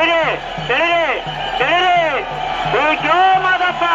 ছেড়ে ছেড়ে ছেড়ে রে জয় মাদাপা